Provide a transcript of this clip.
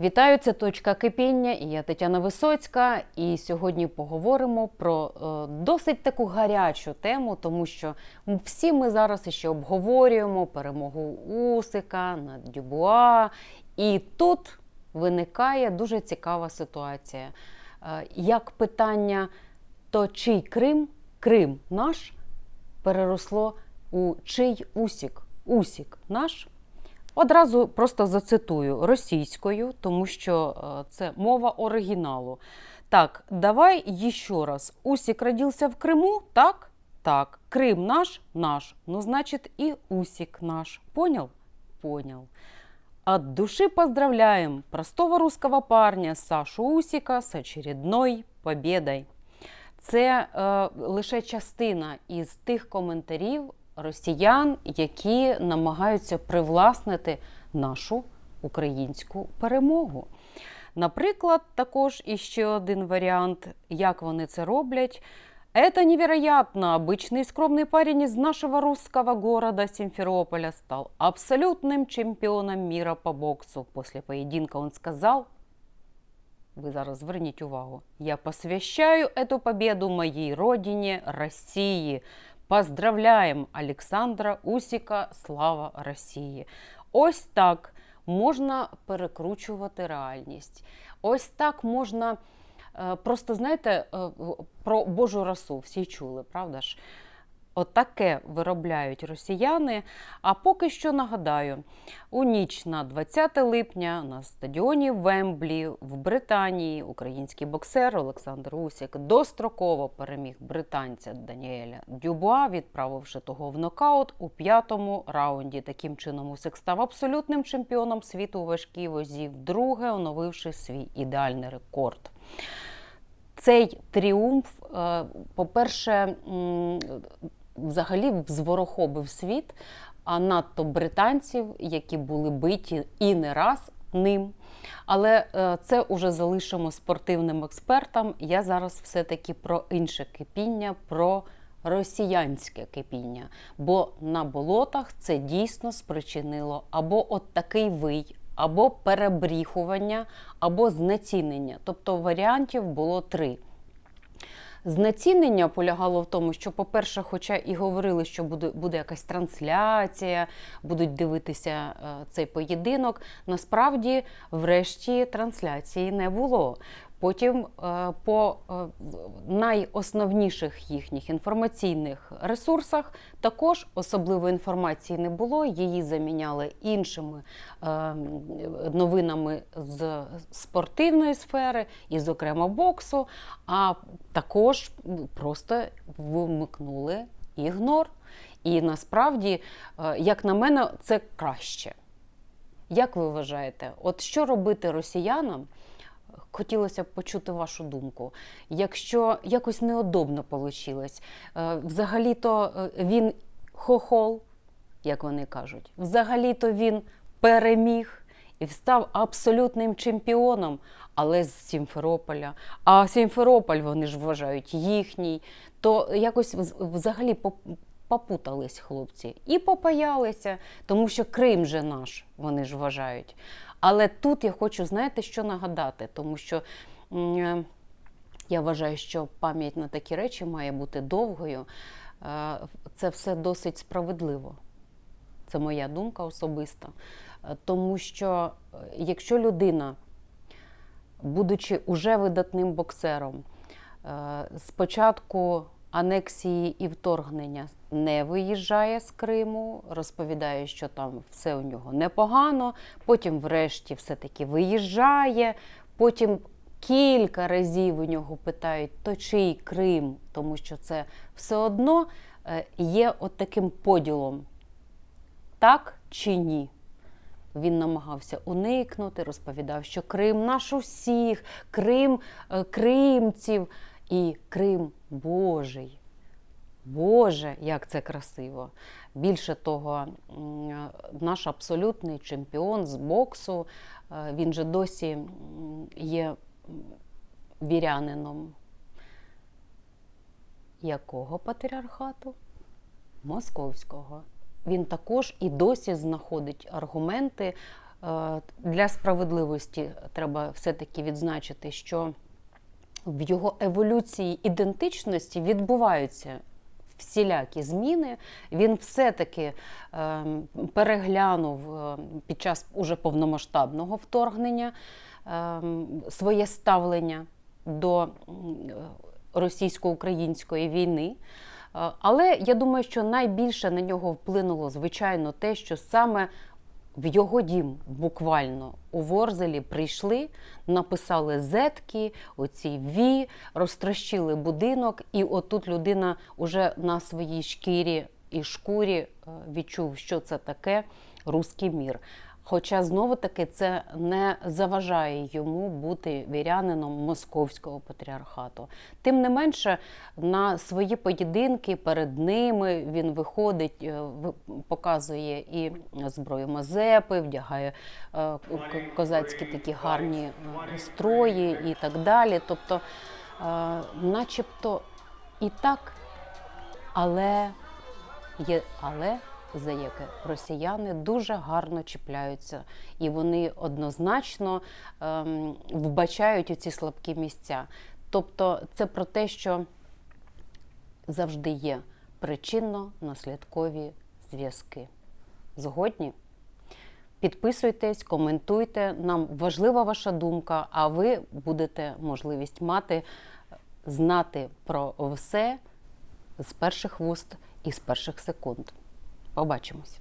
Вітаю, це точка кипіння. Я Тетяна Висоцька. І сьогодні поговоримо про е, досить таку гарячу тему, тому що всі ми зараз ще обговорюємо перемогу Усика над Дюбуа. І тут виникає дуже цікава ситуація. Е, як питання, то чий Крим, Крим наш, переросло у чий Усік, Усік наш. Одразу просто зацитую російською, тому що е, це мова оригіналу. Так, давай еще раз. Усик родился в Крыму, так? Так. Крым наш? Наш. Ну, значит, и Усик наш. Понял? Понял. От души поздравляем простого русского парня Сашу Усика з очередной победой. Це е, лише частина із тих коментарів росіян, які намагаються привласнити нашу українську перемогу. Наприклад, також іще один варіант, як вони це роблять. Это невероятно! Обычный скромный парень из нашего русского города Симферополя стал абсолютным чемпионом мира по боксу. После поединка он сказал, ви зараз зверніть увагу, я посвящаю эту победу моей родине России. Поздравляємо Олександра Усіка, слава Росії! Ось так можна перекручувати реальність. Ось так можна е, просто, знаєте, е, про Божу расу всі чули, правда ж? Отаке виробляють росіяни. А поки що нагадаю, у ніч на 20 липня на стадіоні Вемблі в Британії український боксер Олександр Усік достроково переміг британця Даніеля Дюбуа, відправивши того в нокаут у п'ятому раунді. Таким чином, Усик став абсолютним чемпіоном світу у важкій вазі, вдруге оновивши свій ідеальний рекорд. Цей тріумф, е, по-перше, взагалі зворохобив світ, а надто британців, які були биті і не раз ним. Але е, це уже залишимо спортивним експертам. Я зараз все-таки про інше кипіння, про росіянське кипіння. Бо на болотах це дійсно спричинило або от такий вий, або перебріхування, або знецінення. Тобто варіантів було три. Знецінення полягало в тому, що, по-перше, хоча і говорили, що буде, буде якась трансляція, будуть дивитися е, цей поєдинок, насправді, врешті, трансляції не було. Потім е, по е, найосновніших їхніх інформаційних ресурсах також особливо інформації не було. Її заміняли іншими е, новинами з спортивної сфери, і, зокрема, боксу, а також просто вмикнули ігнор. І насправді, як на мене, це краще. Як ви вважаєте, от що робити росіянам? Хотілося б почути вашу думку. Якщо якось неудобно вийшло, взагалі-то е, він хохол, як вони кажуть, взагалі-то він переміг і став абсолютним чемпіоном, але з Сімферополя. А Сімферополь вони ж вважають їхній, то якось взагалі попутались хлопці і попаялися, тому що Крим же наш, вони ж вважають. Але тут я хочу, знаєте, що нагадати, тому що я вважаю, що пам'ять на такі речі має бути довгою. Е, Це все досить справедливо. Це моя думка особиста. Е, Тому що е, якщо людина, будучи уже видатним боксером, е, спочатку анексії і вторгнення не виїжджає з Криму, розповідає, що там все у нього непогано. Потім, врешті, все-таки виїжджає. Потім кілька разів у нього питають, то чий Крим, тому що це все одно е, є от таким поділом. Так чи ні? Він намагався уникнути, розповідав, що Крим наш усіх, Крим е, кримців і Крим Божий. Боже, як це красиво! Більше того, наш абсолютний чемпіон з боксу, е, він же досі є вірянином. Якого патріархату? Московського. Він також і досі знаходить аргументи Е, Для справедливості треба все-таки відзначити, що в його еволюції ідентичності відбуваються всілякі зміни. Він все-таки е, переглянув е, під час уже повномасштабного вторгнення е, своє ставлення до російсько-української війни. Е, Але я думаю, що найбільше на нього вплинуло, звичайно, те, що саме в його дім буквально у Ворзелі прийшли, написали зетки, оці ві, розтрощили будинок, і отут людина уже на своїй шкірі і шкурі е, відчув, що це таке руський мір. Хоча знову таки це не заважає йому бути вірянином московського патріархату. Тим не менше, на свої поєдинки перед ними він виходить, е, показує і зброю Мазепи, вдягає е, козацькі такі гарні е, строї і так далі. Тобто, начебто і так, але є але. За яке росіяни дуже гарно чіпляються, і вони однозначно ем, вбачають ці слабкі місця. Тобто, це про те, що завжди є причинно-наслідкові зв'язки. Згодні? Підписуйтесь, коментуйте. Нам важлива ваша думка, а ви будете можливість мати знати про все з перших вуст і з перших секунд. Побачимось.